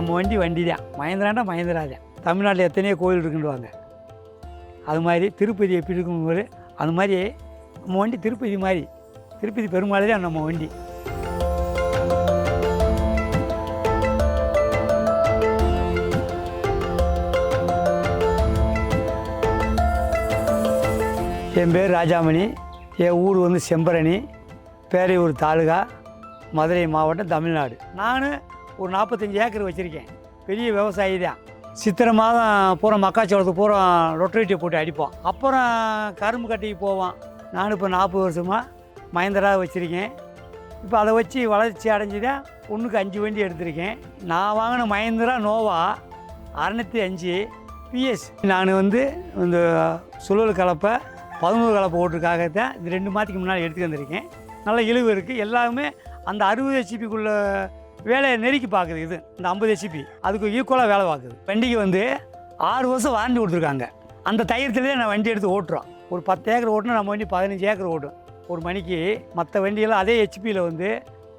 நம்ம வண்டி வண்டி தான் மகேந்திராண்டா மகேந்திரா தான் தமிழ்நாட்டில் எத்தனையோ கோயில் இருக்குன்னுவாங்க. அது மாதிரி திருப்பதி எப்படி இருக்கும் அது மாதிரி நம்ம வண்டி திருப்பதி மாதிரி. திருப்பதி பெருமாளே தான் நம்ம வண்டி. என் பேர் ராஜாமணி. என் ஊர் வந்து செம்பரணி. பேரையூர் தாலுகா. மதுரை மாவட்டம் தமிழ்நாடு. நான் ஒரு நாற்பத்தஞ்சு ஏக்கர் வச்சுருக்கேன். பெரிய விவசாயி தான். சித்திரை மாதம் பூரா மக்காச்சோளத்துக்கு பூரா ரொட்டேட்டியை போட்டு அடிப்போம். அப்புறம் கரும்பு கட்டிக்கு போவோம். நான் இப்போ நாற்பது வருஷமாக மயந்தராக வச்சுருக்கேன். இப்போ அதை வச்சு வளர்ச்சி அடைஞ்சு தான் ஒன்றுக்கு அஞ்சு வண்டி எடுத்திருக்கேன். நான் வாங்கின மயந்திரா நோவா அறநூற்றி அஞ்சு பிஎஸ் நான் வந்து இந்த சுழல் கலப்பை பதினோரு கலப்பை ஓட்டுறதுக்காகத்தான் இந்த ரெண்டு மாதத்துக்கு முன்னாடி எடுத்துட்டு வந்திருக்கேன். நல்ல இழிவு இருக்குது எல்லாமே அந்த அறுபது ஹெச்பிக்குள்ள வேலையை நெருக்கி பார்க்குது இது. இந்த ஐம்பது ஹெச்பி அதுக்கு ஈக்குவலாக வேலை பார்க்குது. வண்டிக்கு வந்து ஆறு வருஷம் வாரண்டி கொடுத்துருக்காங்க. அந்த தைரியத்திலே நான் வண்டி எடுத்து ஓட்டுறோம். ஒரு பத்து ஏக்கர் ஓட்டினா நம்ம வண்டி பதினஞ்சு ஏக்கர் ஓடும். ஒரு மணிக்கு மற்ற வண்டியெல்லாம் அதே ஹெச்பியில் வந்து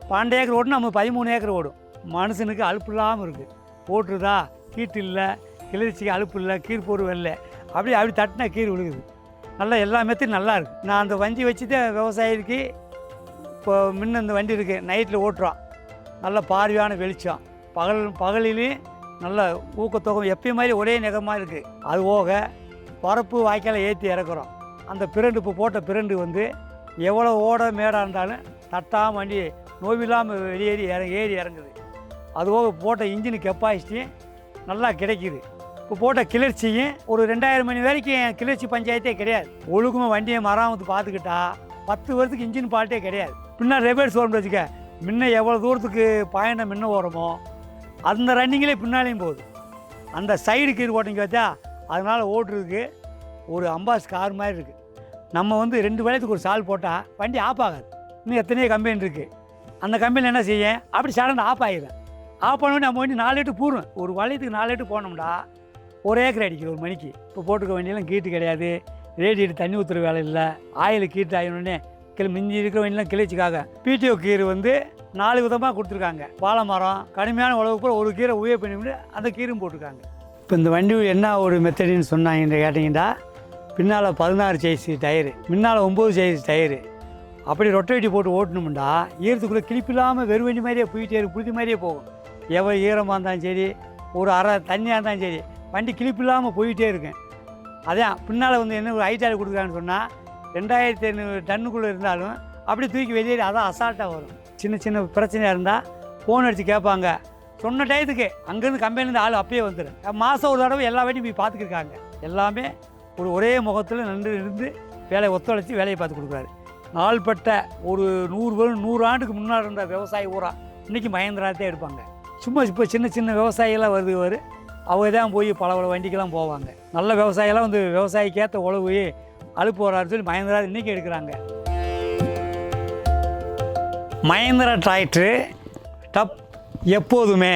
பன்னெண்டு ஏக்கர் ஓட்டினா நம்ம பதிமூணு ஏக்கர் ஓடும். மனுஷனுக்கு அலுப்பு இல்லாமல் இருக்குது ஓட்டுறதா? கீட்டு இல்லை. கிளர்ச்சிக்கு அலுப்பு இல்லை. கீர் போர் வெள்ளை அப்படி அப்படி தட்டினா கீர் விழுகுது. நல்லா எல்லா மெத்தையும் நல்லா இருக்குது நான் அந்த வண்டி வச்சு தான் விவசாயிக்கு இப்போ முன்ன இந்த வண்டி இருக்குது நைட்டில் ஓட்டுறோம். நல்ல பார்வையான வெளிச்சம். பகல் பகலிலையும் நல்ல ஊக்கத்தொகை எப்பயும் மாதிரி ஒரே நிகமாக இருக்குது அது போக பரப்பு வாய்க்கால ஏற்றி இறக்குறோம். அந்த பிரண்டு இப்போ போட்ட பிரண்டு வந்து எவ்வளோ ஓட மேடாக இருந்தாலும் தட்டாமல் வண்டி நோவில்லாமல் வெளியேறி இற ஏறி இறங்குது. அது போக போட்ட இன்ஜின் கெப்பாசிட்டி நல்லா கிடைக்குது. இப்போ போட்ட கிளர்ச்சியும் ஒரு ரெண்டாயிரம் மணி வரைக்கும் கிளர்ச்சி பஞ்சாயத்தே கிடையாது. ஒழுக்கமாக வண்டியை மராமத்து பார்த்துக்கிட்டா பத்து வருஷத்துக்கு இன்ஜின் பால்ட்டே கிடையாது. பின்ன ரிவர்ஸ் ஓரம் வச்சுக்க. முன்ன எவ்வளோ தூரத்துக்கு பயணம் முன்ன ஓரமோ அந்த ரன்னிங்கிலே பின்னாலேயும் போகுது. அந்த சைடு கீர் ஓட்டிங்க வச்சா அதனால் ஓட்டுறதுக்கு ஒரு அம்பாஸ் கார் மாதிரி இருக்குது நம்ம வந்து ரெண்டு வேலையத்துக்கு ஒரு சால் போட்டால் வண்டி ஆஃப் ஆகாது. இன்னும் எத்தனையோ கம்பெனி இருக்குது அந்த கம்பெனியில் என்ன செய்ய அப்படி சடனாக ஆஃப் ஆகிடும் ஆஃப் பண்ண நம்ம வண்டி நாலு லிட்டர் பூரும் ஒரு வளையத்துக்கு நாலு லிட்டர் போனோம்டா ஒரு ஏக்கர் அடிக்குது ஒரு மணிக்கு. இப்போ போட்டுக்க வண்டியெல்லாம் கீட்டு கிடையாது. ரேடியேட்டர் தண்ணி ஊற்றுற வேலை இல்லை. ஆயில் கீட்டு ஆயினோடனே கிளி மிஞ்சி இருக்கிற வண்டிலாம் கிளச்சிக்காக பிடிஓ கீரை வந்து நாலு விதமாக கொடுத்துருக்காங்க. வாழை மரம் கடுமையான உழவுக்குள்ள கூட ஒரு கீரை உயர் பண்ணி அந்த கீரும் போட்டிருக்காங்க. இப்போ இந்த வண்டி என்ன ஒரு மெத்தடின்னு சொன்னாங்க கேட்டிங்கன்னா பின்னால் பதினாறு சைஸ் டயரு முன்னால் ஒம்பது சைஸ் டயரு அப்படி ரொட்டேட்டி போட்டு ஓட்டணும்டா ஈரத்துக்குள்ளே கிளிப்பில்லாமல் வெறும் வண்டி மாதிரியே போயிட்டே இருக்கும் புழுதி மாதிரியே போகும். எவ்வளோ ஈரமாக இருந்தாலும் சரி ஒரு அரை தண்ணியாக இருந்தாலும் சரி வண்டி கிளிப்பில்லாமல் போயிட்டே இருக்கும் அதான் பின்னால் வந்து என்ன ஒரு ஐட்டால் கொடுக்குறான்னு சொன்னால் ரெண்டாயிரத்தி ஐநூறு டன்னுக்குள்ளே இருந்தாலும் அப்படி தூக்கி வெளியேறி அதான் அசால்ட்டாக வரும். சின்ன சின்ன பிரச்சனையாக இருந்தால் ஃபோன் அடித்து கேட்பாங்க. சொன்ன டயத்துக்கு அங்கேருந்து கம்பெனிலேருந்து ஆள் அப்பயே வந்துடும் மாதம் ஒரு தடவை எல்லா வாட்டியும் போய் பார்த்துக்கிருக்காங்க. எல்லாமே ஒரு ஒரே முகத்தில் நின்று இருந்து வேலையை ஒத்துழைச்சி வேலையை பார்த்து கொடுக்குறாரு. நாள்பட்ட ஒரு நூறு பேரும் நூறு ஆண்டுக்கு முன்னாடி இருந்த விவசாயி ஊரா இன்றைக்கி மகேந்திராத்தே எடுப்பாங்க. சும்மா இப்போ சின்ன சின்ன விவசாயிகளாம் வருது வரு அவங்க தான் போய் பல பல வண்டிக்கெல்லாம் போவாங்க. நல்ல விவசாயிகளாம் வந்து விவசாயிக்கேற்ற உழவு. அழுப்பு வராரு சொல்லி மகேந்திரா இன்றைக்கி எடுக்கிறாங்க. மகேந்திரா டிராக்டரு டப் எப்போதுமே